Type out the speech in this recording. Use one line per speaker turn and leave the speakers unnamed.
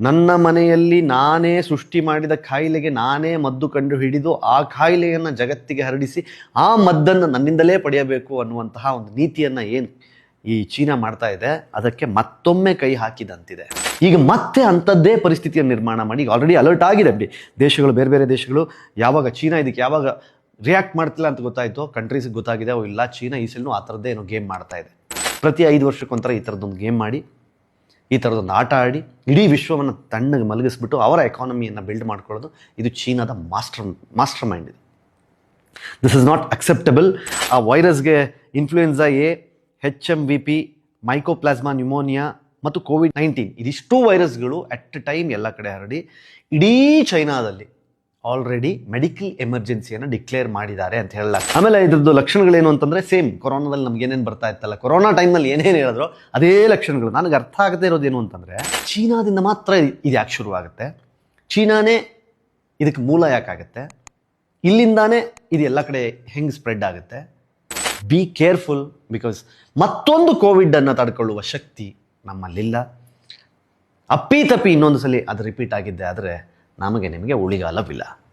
ನನ್ನ ಮನೆಯಲ್ಲಿ ನಾನೇ ಸೃಷ್ಟಿ ಮಾಡಿದ ಕಾಯಿಲೆಗೆ ನಾನೇ ಮದ್ದು ಕಂಡು ಹಿಡಿದು ಆ ಕಾಯಿಲೆಯನ್ನು ಜಗತ್ತಿಗೆ ಹರಡಿಸಿ ಆ ಮದ್ದನ್ನು ನನ್ನಿಂದಲೇ ಪಡೆಯಬೇಕು ಅನ್ನುವಂತಹ ಒಂದು ನೀತಿಯನ್ನು ಏನು ಈ ಚೀನಾ ಮಾಡ್ತಾ ಇದೆ, ಅದಕ್ಕೆ ಮತ್ತೊಮ್ಮೆ ಕೈ ಹಾಕಿದಂತಿದೆ. ಈಗ ಮತ್ತೆ ಅಂಥದ್ದೇ ಪರಿಸ್ಥಿತಿಯನ್ನು ನಿರ್ಮಾಣ ಮಾಡಿ, ಈಗ ಆಲ್ರೆಡಿ ಅಲರ್ಟ್ ಆಗಿದೆ ಬಿ ದೇಶಗಳು, ಬೇರೆ ಬೇರೆ ದೇಶಗಳು ಯಾವಾಗ ಚೀನಾ ಇದಕ್ಕೆ ಯಾವಾಗ ರಿಯಾಕ್ಟ್ ಮಾಡ್ತಿಲ್ಲ ಅಂತ ಗೊತ್ತಾಯಿತು. ಕಂಟ್ರೀಸ್ಗೆ ಗೊತ್ತಾಗಿದೆ ಅವು ಇಲ್ಲ, ಚೀನಾ ಈ ಸಲನೂ ಆ ಥರದ್ದೇ ಏನೋ ಗೇಮ್ ಮಾಡ್ತಾ ಇದೆ. ಪ್ರತಿ ಐದು ವರ್ಷಕ್ಕೊಂಥರ ಈ ಥರದ್ದೊಂದು ಗೇಮ್ ಮಾಡಿ ಈ ಥರದೊಂದು ಆಟ ಆಡಿ ಇಡೀ ವಿಶ್ವವನ್ನು ತಣ್ಣಗೆ ಮಲಗಿಸ್ಬಿಟ್ಟು ಅವರ ಎಕಾನಮಿಯನ್ನು ಬಿಲ್ಡ್ ಮಾಡ್ಕೊಳ್ಳೋದು ಇದು ಚೀನಾದ ಮಾಸ್ಟರ್ ಮಾಸ್ಟರ್ ಮೈಂಡ್ ಇದು. ದಿಸ್ ಇಸ್ ನಾಟ್ ಅಕ್ಸೆಪ್ಟಬಲ್ ಆ ವೈರಸ್ಗೆ influenza A H M V P mycoplasma pneumonia ಮತ್ತು ಕೋವಿಡ್ ನೈನ್ಟೀನ್ ಇದಿಷ್ಟು ವೈರಸ್ಗಳು ಅಟ್ ಟೈಮ್ ಎಲ್ಲ ಕಡೆ ಹರಡಿ ಇಡೀ ಚೈನಾದಲ್ಲಿ ಆಲ್ರೆಡಿ ಮೆಡಿಕಲ್ ಎಮರ್ಜೆನ್ಸಿಯನ್ನು ಡಿಕ್ಲೇರ್ ಮಾಡಿದ್ದಾರೆ ಅಂತ ಹೇಳಲಾಗ ಆಮೇಲೆ ಇದ್ರದ್ದು ಲಕ್ಷಣಗಳೇನು ಅಂತಂದರೆ ಸೇಮ್ ಕೊರೋನಾದಲ್ಲಿ ನಮ್ಗೆ ಏನೇನು ಬರ್ತಾ ಇತ್ತಲ್ಲ, ಕೊರೋನಾ ಟೈಮ್ನಲ್ಲಿ ಏನೇನು ಹೇಳಿದ್ರು, ಅದೇ ಲಕ್ಷಣಗಳು. ನನಗೆ ಅರ್ಥ ಆಗದೇ ಇರೋದೇನು ಅಂತಂದರೆ, ಚೀನಾದಿಂದ ಮಾತ್ರ ಇದು ಯಾಕೆ ಶುರುವಾಗುತ್ತೆ? ಚೀನಾನೇ ಇದಕ್ಕೆ ಮೂಲ ಯಾಕಾಗುತ್ತೆ ಇಲ್ಲಿಂದಾನೇ ಇದು ಎಲ್ಲ ಕಡೆ ಹೆಂಗೆ ಸ್ಪ್ರೆಡ್ ಆಗುತ್ತೆ? ಬಿ ಕೇರ್ಫುಲ್ ಬಿಕಾಸ್ ಮತ್ತೊಂದು ಕೋವಿಡನ್ನು ತಡ್ಕೊಳ್ಳುವ ಶಕ್ತಿ ನಮ್ಮಲ್ಲಿಲ್ಲ. ಅಪ್ಪಿ ತಪ್ಪಿ ಇನ್ನೊಂದು ಸಲ ಅದು ರಿಪೀಟ್ ಆಗಿದ್ದೆ ಆದರೆ ನಮಗೆ ನಿಮಗೆ ಉಳಿಗಾಲವಿಲ್ಲ.